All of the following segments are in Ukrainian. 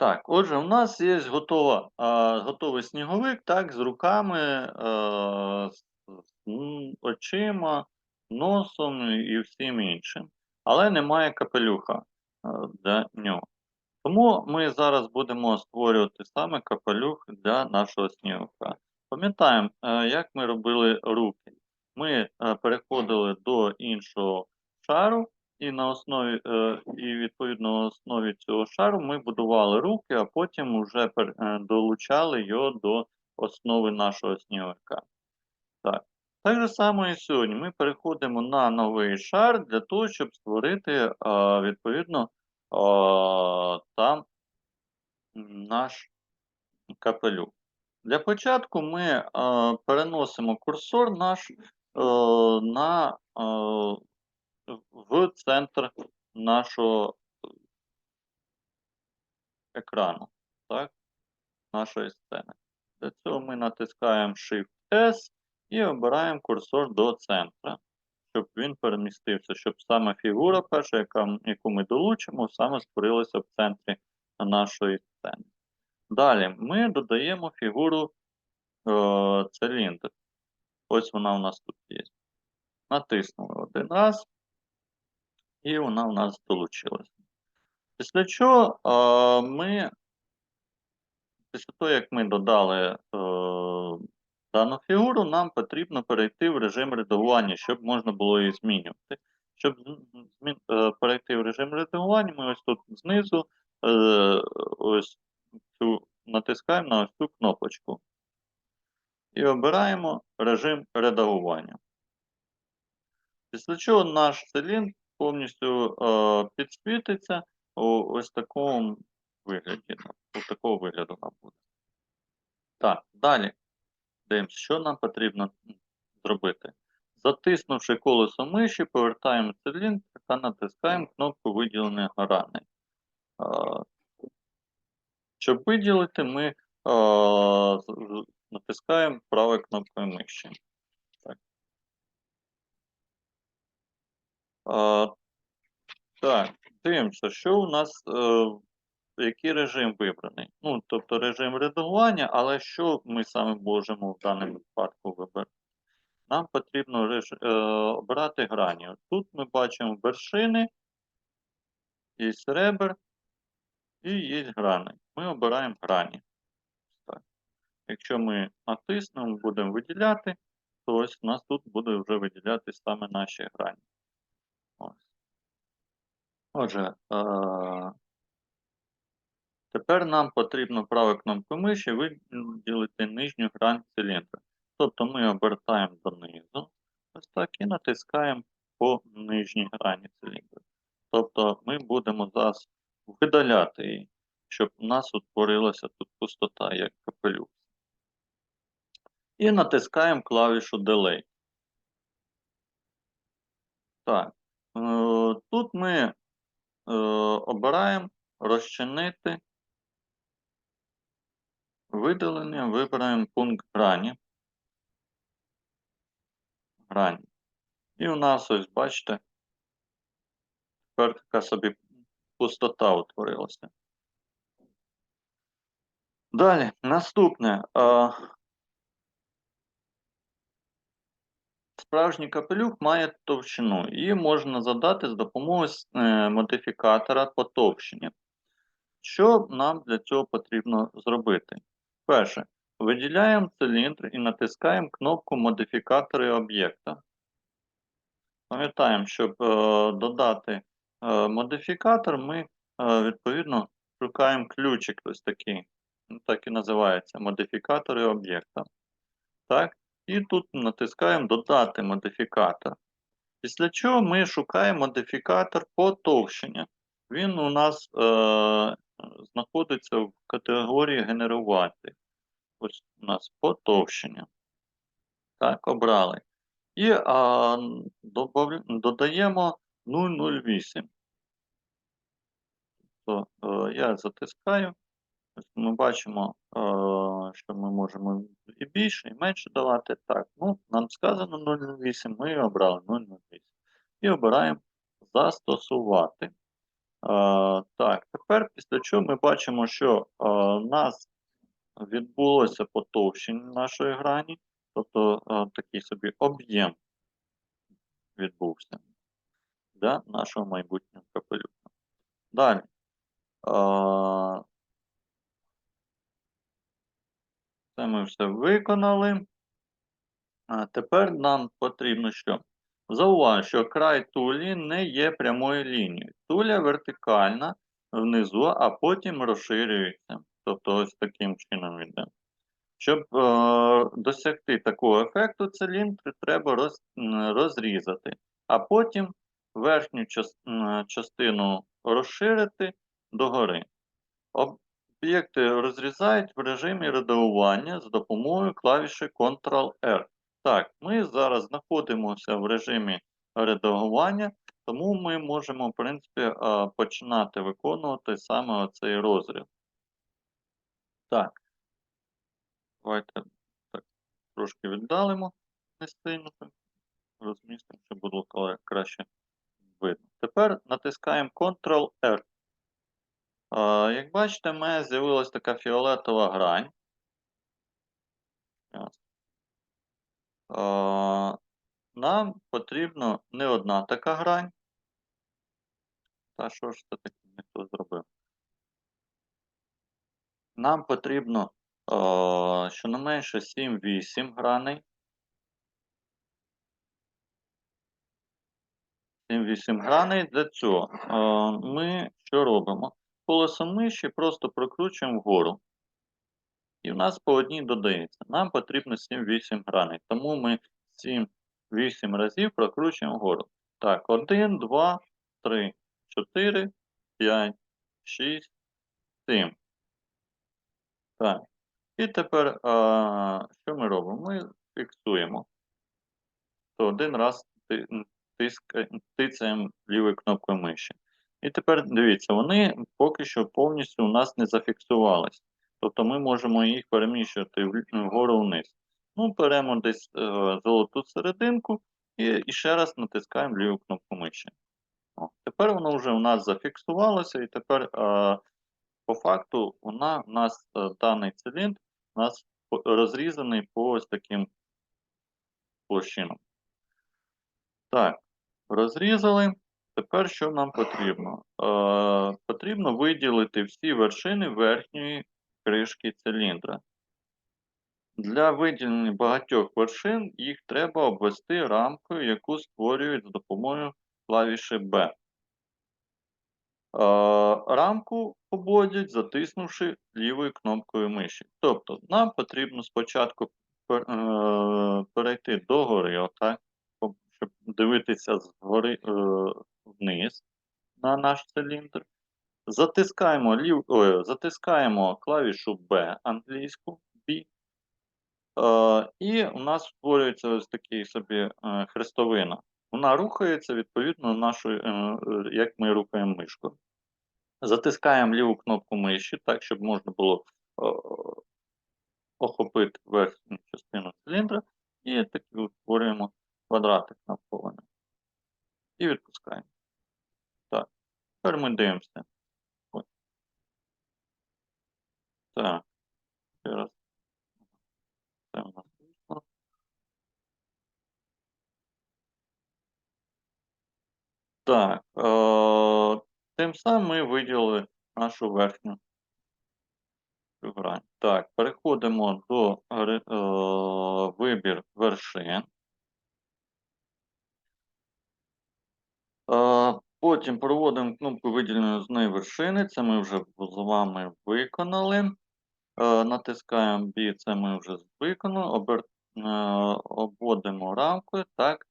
Так, отже, у нас є готова, а, готовий сніговик, так, з руками, е, з, очима, носом і всім іншим. Але немає капелюха е, для нього. Тому ми зараз будемо створювати саме капелюх для нашого сніговика. Пам'ятаємо, е, як ми робили руки. Ми е, переходили до іншого шару, і на основі, е, і відповідно на основі цього шару ми будували руки, а потім вже е, долучали його до основи нашого сніговика. Так. Так же само і сьогодні. Ми переходимо на новий шар для того, щоб створити е, відповідно там наш капелюх. Для початку ми переносимо курсор наш на, в центр нашого екрану, так, нашої сцени. Для цього ми натискаємо Shift-S і обираємо курсор до центра, щоб він перемістився, щоб саме фігура перша, яка, яку ми долучимо, саме створилася в центрі нашої сцени. Далі ми додаємо фігуру е, циліндр. Ось вона у нас тут є. Натиснули один раз, і вона у нас долучилася. Після чого ми, після того, як ми додали е, дану фігуру, нам потрібно перейти в режим редагування, щоб можна було її змінювати. Щоб е, перейти в режим редагування, ми ось тут знизу е, ось цю натискаємо на ось цю кнопочку і обираємо режим редагування. Після чого наш циліндр повністю е, підсвітиться у ось такому вигляді. Ось такого вигляду нам буде. Так, далі дивимося, що нам потрібно зробити. Затиснувши колесо миші, повертаємо циліндр та натискаємо кнопку виділення граней. Е, Щоб виділити, ми е, натискаємо правою кнопкою миші. Так. Е, Так, дивимося, що у нас, е, який режим вибраний. Ну, тобто режим редагування, але що ми саме можемо в даному випадку вибрати? Нам потрібно реж... е, обирати грані. Тут ми бачимо вершини, є ребер і є грани. Ми обираємо грані. Так. Якщо ми натиснемо, будемо виділяти, то ось у нас тут буде вже виділяти саме наші грані. Отже, е, тепер нам потрібно правою кнопкою миші виділити нижню грань циліндра. Тобто ми обертаємо донизу, ось так, і натискаємо по нижній грані циліндра. Тобто ми будемо зараз видаляти її, щоб у нас утворилася тут пустота, як капелюх. І натискаємо клавішу Delay. Так, е, тут ми обираємо розчинити видалення, вибираємо пункт грані. Грані. І у нас ось, бачите, тепер така собі пустота утворилася. Далі, наступне. Справжній капелюх має товщину. Її можна задати з допомогою е, модифікатора потовщення. Що нам для цього потрібно зробити? Перше, виділяємо циліндр і натискаємо кнопку модифікатори об'єкта. Пам'ятаємо, щоб е, додати е, модифікатор, ми відповідно шукаємо ключик ось такий. Так і називається модифікатори об'єкта. Так, і тут натискаємо додати модифікатор. Після чого ми шукаємо модифікатор потовщення. Він у нас е, знаходиться в категорії генерувати. Ось у нас потовщення. Так, обрали. І а, додаємо 008. То, е, я затискаю. Ось ми бачимо, е, що ми можемо і більше, і менше давати. Так, ну, нам сказано 008, ми обрали 008. І обираємо застосувати. так, тепер після чого ми бачимо, що е, у нас відбулося потовщення нашої грані, тобто е, такий собі об'єм відбувся для нашого майбутнього капелюха. Далі. Е, це ми все виконали. А тепер нам потрібно що? Зауважу, що край тулі не є прямою лінією. Туля вертикальна внизу, а потім розширюється. Тобто ось таким чином йде. Щоб е, досягти такого ефекту, циліндр треба роз, розрізати, а потім верхню час, м, частину розширити догори. Об'єкти розрізають в режимі редагування за допомогою клавіші Ctrl-R. Так, ми зараз знаходимося в режимі редагування, тому ми можемо, в принципі, починати виконувати саме цей розріз. Так. Давайте так, трошки віддалимо не сильно, розмістимо, щоб було краще видно. Тепер натискаємо Ctrl-R. Як бачите, в мене з'явилася така фіолетова грань. Нам потрібно не одна така грань. Та що ж це таке не то зробив? Нам потрібно щонайменше 7-8 граней. 7-8 граней. Для цього ми що робимо? Колесом миші просто прокручуємо вгору. І в нас по одній додається. Нам потрібно 7-8 граней. Тому ми 7-8 разів прокручуємо вгору. Так, 1, 2, 3, 4, 5, 6, 7. Так. І тепер а, що ми робимо? Ми фіксуємо. То один раз ти- м, тицяємо лівою кнопкою миші. І тепер дивіться, вони поки що повністю у нас не зафіксувались. Тобто ми можемо їх переміщувати вгору вниз. Ну, беремо десь е, золоту серединку і, і ще раз натискаємо ліву кнопку миші. О, тепер воно вже у нас зафіксувалося, і тепер е, по факту вона, у нас е, даний циліндр у нас розрізаний по ось таким площинам. Так, розрізали. Тепер що нам потрібно? Е, потрібно виділити всі вершини верхньої кришки циліндра. Для виділення багатьох вершин їх треба обвести рамкою, яку створюють за допомогою клавіші B. Е, рамку обводять, затиснувши лівою кнопкою миші. Тобто, нам потрібно спочатку пер- е, перейти до гори, отак, щоб дивитися згори е, вниз на наш циліндр. Затискаємо, лів... Ой, затискаємо клавішу B англійську B. Е, і у нас створюється ось такий собі е, хрестовина. Вона рухається відповідно нашої, е, як ми рухаємо мишку. Затискаємо ліву кнопку миші, так, щоб можна було е, охопити верхню частину циліндра, і так утворюємо квадратик навколо. І відпускаємо. Ой. Так. Ще раз. Це у нас вийшло. Так. Е, тим самим ми виділили нашу верхню грань. Так, переходимо до е, вибір вершин. Е, Потім проводимо кнопку виділення з неї вершини. Це ми вже з вами виконали. Е, Натискаємо B, це ми вже виконали. Обер... е, Обводимо рамкою. Так.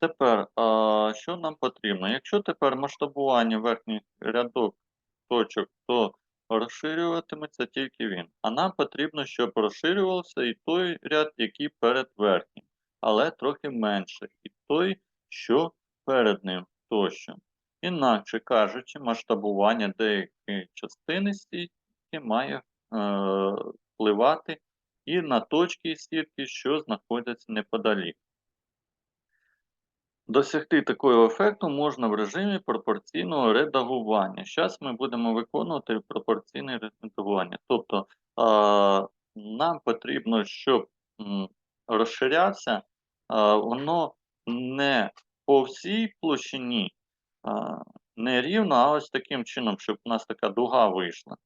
Тепер, е, що нам потрібно? Якщо тепер масштабування верхніх рядок точок, то розширюватиметься тільки він. А нам потрібно, щоб розширювався і той ряд, який перед верхнім, але трохи менше, і той, що перед ним тощо. Інакше кажучи, масштабування деякої частини стійки має е, впливати і на точки сітки, що знаходяться неподалік. Досягти такого ефекту можна в режимі пропорційного редагування. Зараз ми будемо виконувати пропорційне редагування. Тобто а, нам потрібно, щоб м, розширявся, а, воно не по всій площині, не рівно, а ось таким чином, щоб у нас така дуга вийшла.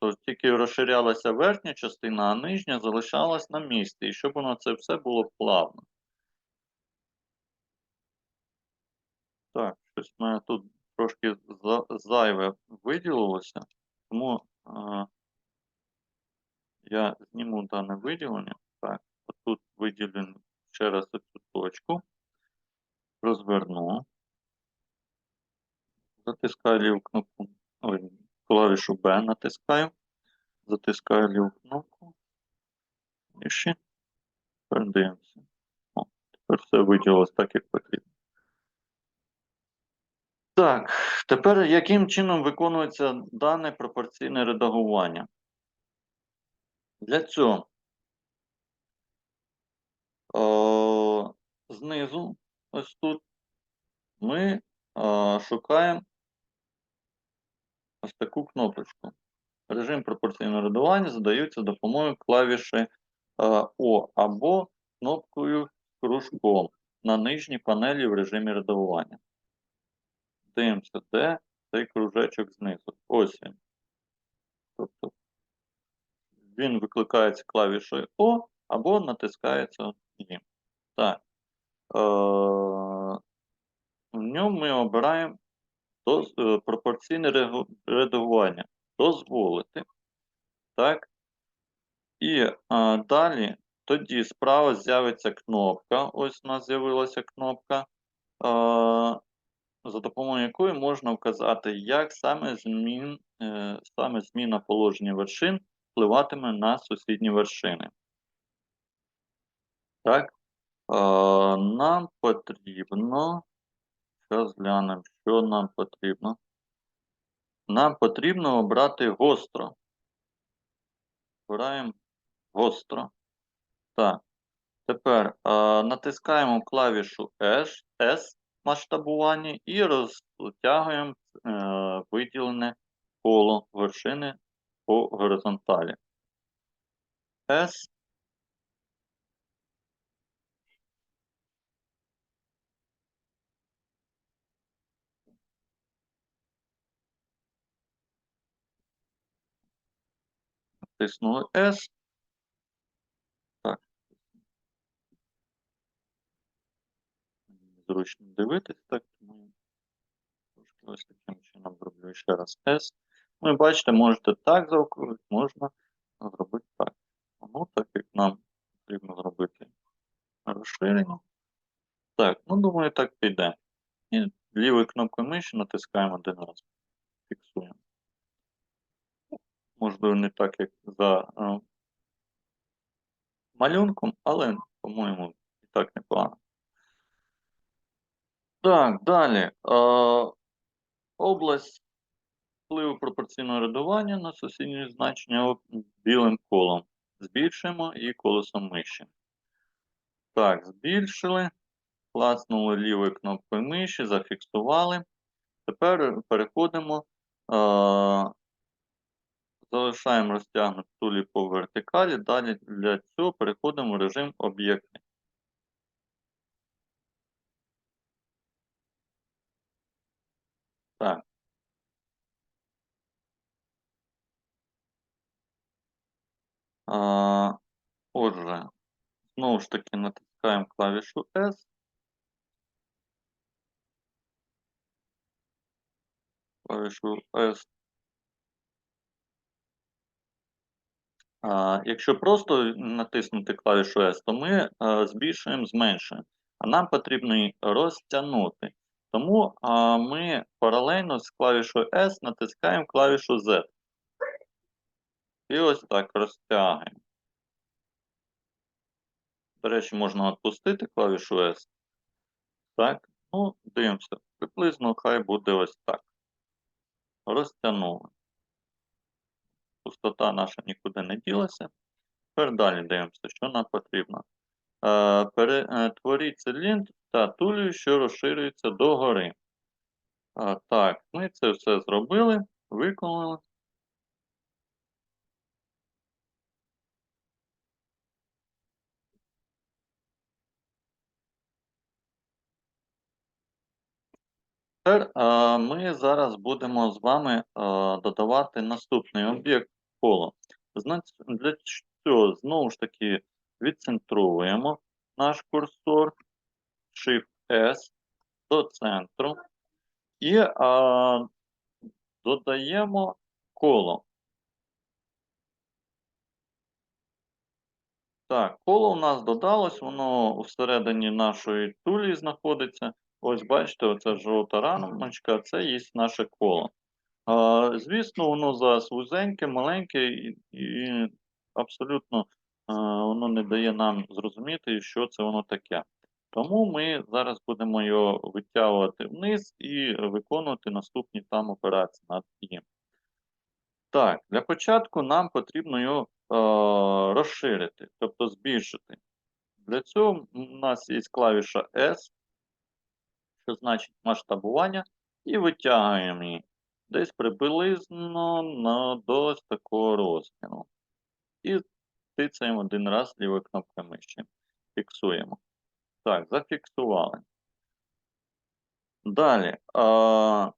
Тобто тільки розширялася верхня частина, а нижня залишалась на місці, і щоб воно це все було плавно. Так, щось в мене тут трошки за- зайве виділилося, тому е, я зніму дане виділення. Так, тут виділю ще раз цю точку, розверну, затискаю ліву кнопку, ой, клавішу B натискаю, затискаю ліву кнопку, і ще передивимося. О, тепер все виділилось так, як потрібно. Так, тепер яким чином виконується дане пропорційне редагування? Для цього о, знизу, ось тут, ми о, шукаємо ось таку кнопочку. Режим пропорційного редагування задається за допомогою клавіші е, О або кнопкою кружком на нижній панелі в режимі редагування. Дивимося, де цей кружечок знизу. Ось він. Тобто він викликається клавішою О або натискається їм. Так. Е, в ньому ми обираємо доз, е, пропорційне редагування. Дозволити. Так. І е, далі тоді справа з'явиться кнопка. Ось у нас з'явилася кнопка. Е, за допомогою якої можна вказати, як саме, змін, саме зміна положення вершин впливатиме на сусідні вершини. Так, е, нам потрібно, зараз глянемо, що нам потрібно. Нам потрібно обрати гостро. Обираємо гостро. Так. Тепер е, натискаємо клавішу S, S масштабування і розтягуємо е, виділене коло вершини по горизонталі. S. Натиснули S. Так. Зручно дивитись, так тому трошки ось таким чином зроблю ще раз S. Ну і бачите, можете так заокруглити, можна зробити так. Ну, так як нам потрібно зробити розширення. Так, ну думаю, так піде. І лівою кнопкою миші натискаємо один раз. Фіксуємо. Можливо, не так, як за е, малюнком, але, по-моєму, і так непогано. Так, далі. Е, область впливу пропорційного редування на сусідні значення білим колом. Збільшуємо і колесом миші. Так, збільшили. Клацнули лівою кнопкою миші, зафіксували. Тепер переходимо. Е, залишаємо розтягнути тулі по вертикалі. Далі для цього переходимо в режим об'єкти. Так. А, отже, знову ж таки натискаємо клавішу S. Клавішу S. якщо просто натиснути клавішу S, то ми а, збільшуємо, зменшуємо. А нам потрібно її розтягнути. Тому ми паралельно з клавішою S натискаємо клавішу Z. І ось так розтягуємо. До речі, можна відпустити клавішу S. Так, ну, дивимося. Приблизно хай буде ось так. Розтягнули. Пустота наша нікуди не ділася. Тепер далі дивимося, що нам потрібно. Е, Перетворіть циліндр в кільця що розширюється догори. А, так, ми це все зробили, виконали. Тепер ми зараз будемо з вами додавати наступний об'єкт коло. Для цього знову ж таки відцентровуємо наш курсор Shift-S до центру і а, додаємо коло. Так, коло у нас додалось, воно всередині нашої тулі знаходиться. Ось бачите, оця жовта рамочка, це є наше коло. Звісно, воно зараз вузеньке, маленьке і, і абсолютно воно не дає нам зрозуміти, що це воно таке. Тому ми зараз будемо його витягувати вниз і виконувати наступні там операції над ним. Так, для початку нам потрібно його е, розширити, тобто збільшити. Для цього у нас є клавіша S, що значить масштабування, і витягуємо її десь приблизно на, до ось такого розміру. І тицяємо один раз лівою кнопкою миші. Фіксуємо. Так, зафіксували. Далі. А,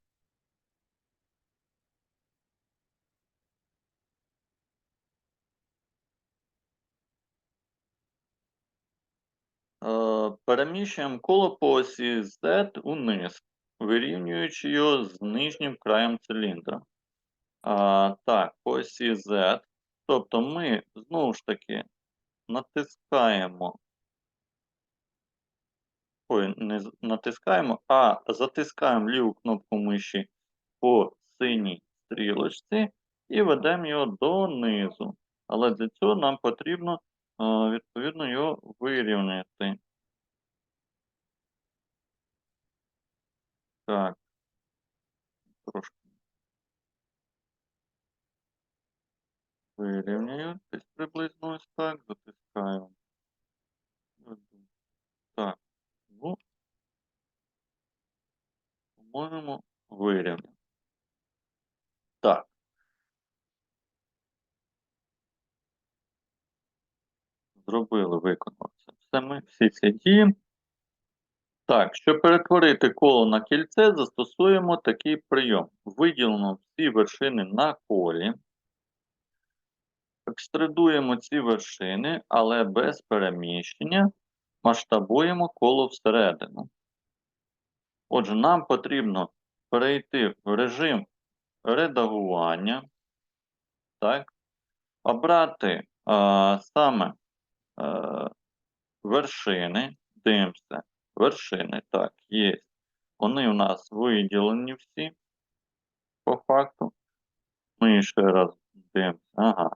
Е, Переміщуємо коло по осі Z униз, вирівнюючи його з нижнім краєм циліндра. А, Так, по осі Z. Тобто ми знову ж таки натискаємо. Ой, не натискаємо, а затискаємо ліву кнопку миші по синій стрілочці і ведемо його донизу. Але для цього нам потрібно е, відповідно його вирівняти. Так. Трошки. Вирівнюю десь приблизно ось так, затискаю. Так. Ну, по-моєму, вирівняю. Так. Зробили, виконали. Все ми всі ці дії. Так, щоб перетворити коло на кільце, застосуємо такий прийом. Виділимо всі вершини на колі. Екструдуємо ці вершини, але без переміщення. Масштабуємо коло всередину. Отже, нам потрібно перейти в режим редагування. Так, обрати а, саме а, вершини. Дивимося. Вершини, так, є. Вони у нас виділені всі по факту. Ми ще раз дивимося. Ага.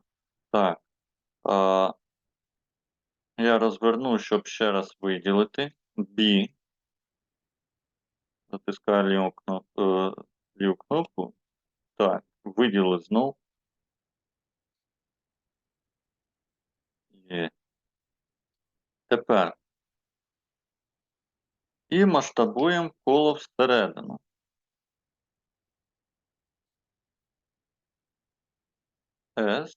Так. А, я розверну, щоб ще раз виділити. B. Затискаю ліву кнопку, е, ліву кнопку. Так, виділили знов. Є. Тепер. І масштабуємо коло всередину. S.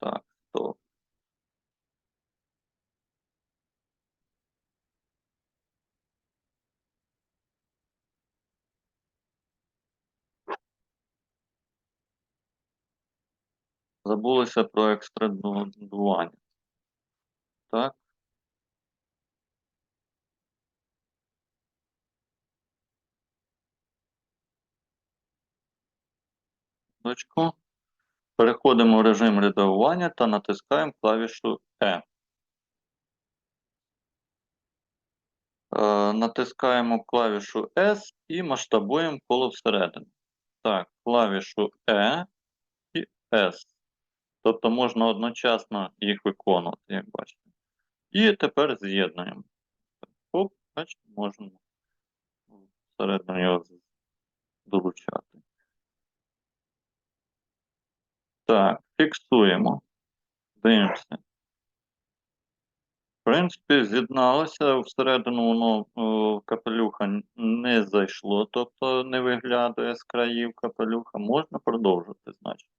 Так, стоп. Забулося про екстрадування. Так. Переходимо в режим редагування та натискаємо клавішу E. Натискаємо клавішу S і масштабуємо коло всередину. Так, клавішу E і S. Тобто можна одночасно їх виконувати, як бачите. І тепер з'єднуємо. Оп, бачите, можемо всередину його долучати. Так, фіксуємо. Дивимося. В принципі, з'єдналося всередину воно капелюха не зайшло, тобто не виглядає з країв капелюха. Можна продовжити, значить.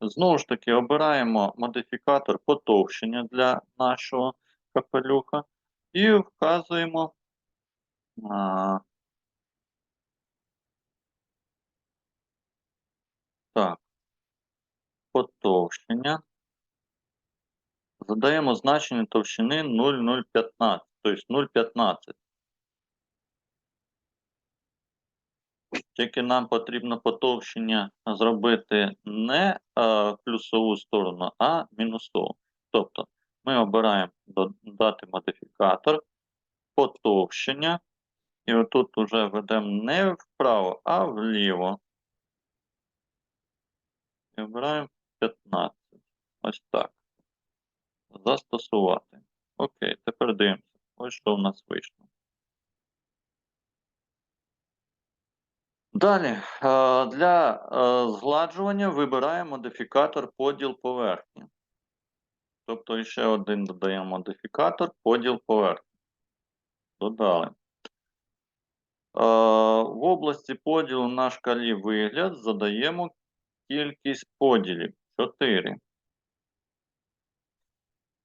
Знову ж таки, обираємо модифікатор потовщення для нашого капелюха і вказуємо а, так, потовщення. Задаємо значення товщини 0,015, тобто 0,15. Тільки нам потрібно потовщення зробити не е, плюсову сторону, а мінусову. Тобто ми обираємо додати модифікатор потовщення. І отут вже ведемо не вправо, а вліво. І обираємо 15. Ось так. Застосувати. Окей, тепер дивимося. Ось що у нас вийшло. Далі, е, для е, згладжування вибираємо модифікатор поділ поверхні. Тобто ще один додаємо модифікатор поділ поверхні. Додали. Е, В області поділу на шкалі вигляд задаємо кількість поділів 4.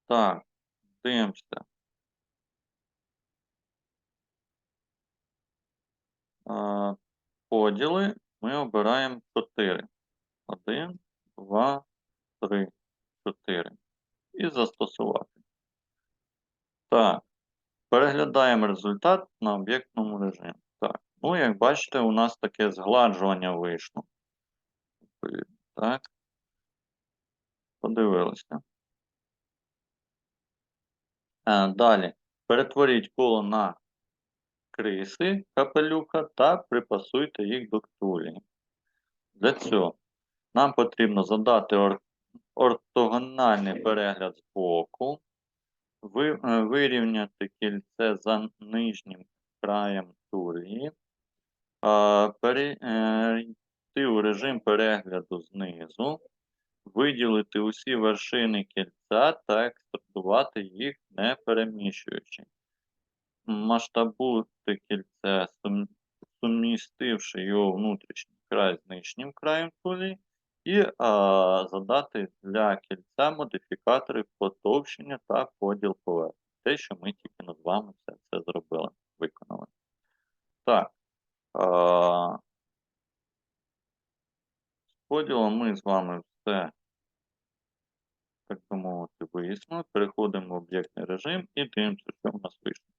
Так, дивимося. Поділи ми обираємо 4. 1, 2, 3, 4. І застосувати. Так. Переглядаємо результат на об'єктному режимі. Так. Ну, як бачите, у нас таке згладжування вийшло. Так. Подивилися. Е, Далі. Перетворіть коло на криси капелюха та припасуйте їх до ктулі. Для цього нам потрібно задати ор- ортогональний перегляд з боку, ви- е, вирівняти кільце за нижнім краєм тулії, перейти у режим перегляду знизу, виділити усі вершини кільця та екструдувати їх не переміщуючи. Масштабувати кільце, сумістивши його внутрішній край з нижнім краєм тулії, і а, задати для кільця модифікатори потовщення та поділ поверхні. Те, що ми тільки над вами це, це зробили, виконали. Так. А, з поділом ми з вами все, так би мовити, вияснили. Переходимо в об'єктний режим і дивимося, що в нас вийшло.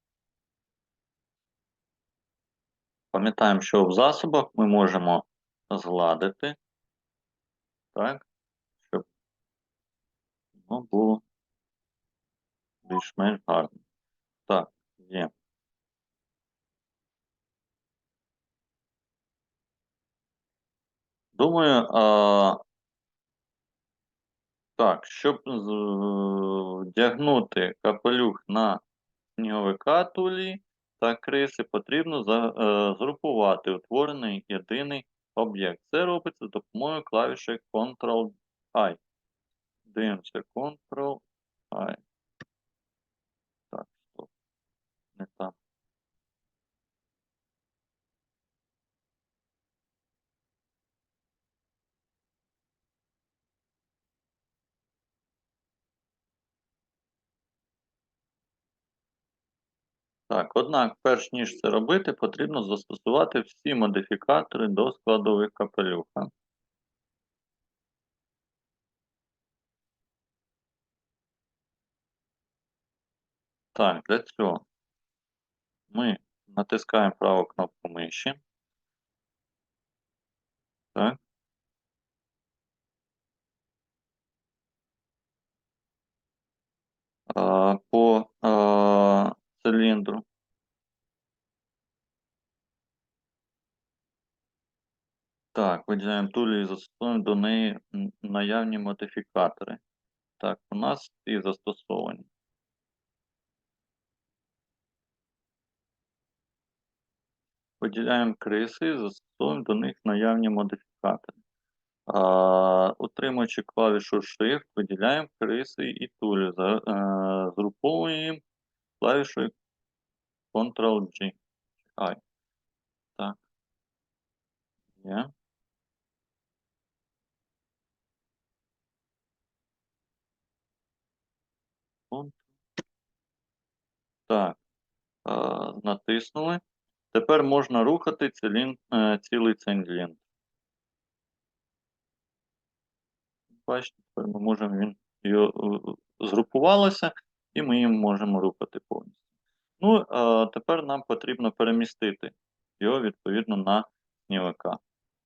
Пам'ятаємо, що в засобах ми можемо згладити, так, щоб воно було більш-менш гарно. Так, є. Думаю, а, так, щоб з- вдягнути капелюх на сніговика тулі та криси, потрібно за, е, згрупувати утворений єдиний об'єкт. Це робиться за допомогою клавіші Ctrl-I. Дивимося Ctrl-I. Так, стоп. Не там. Так, однак, перш ніж це робити, потрібно застосувати всі модифікатори до складових капелюха. Так, для цього ми натискаємо праву кнопку миші. Так. По а, циліндру. Так, виділяємо тулі і застосовуємо до неї наявні модифікатори. Так, у нас ці застосовані. Виділяємо криси і застосовуємо до них наявні модифікатори. А, утримуючи клавішу Shift, виділяємо криси і тулі. Е, згруповуємо клавішою Ctrl-G. Так. Є. Ctrl. Так. Натиснули. Тепер можна рухати цилін, е, цілий циліндр. Бачите, тепер ми можемо він е, згрупувалося, і ми їм можемо рухати повністю. Ну, тепер нам потрібно перемістити його відповідно на сніговика.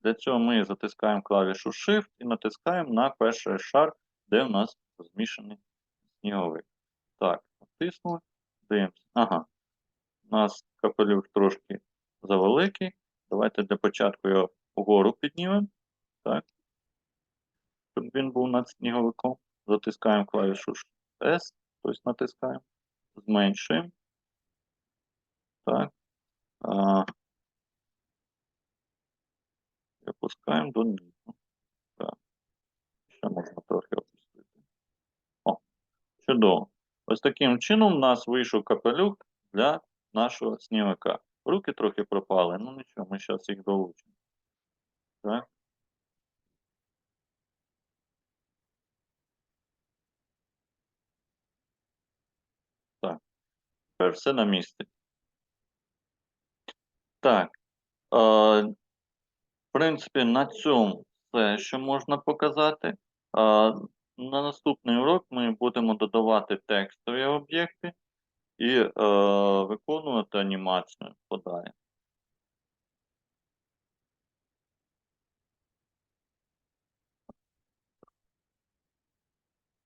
Для цього ми затискаємо клавішу Shift і натискаємо на перший шар, де в нас розміщений сніговик. Так, натиснули, дивимося. Ага. У нас капелюх трошки завеликий. Давайте для початку його вгору піднімемо. Так. Щоб він був над сніговиком. Затискаємо клавішу S, тобто натискаємо. Зменшуємо. Так. А, і опускаємо до низу. Так. Ще можна трохи опустити. О, чудово. Ось таким чином у нас вийшов капелюх для нашого сніговика. Руки трохи пропали, ну нічого, ми зараз їх долучимо. Так. Так. Тепер все на місці. Так. Е, в принципі, на цьому все, що можна показати. Е, на наступний урок ми будемо додавати текстові об'єкти і е, виконувати анімацію подалі.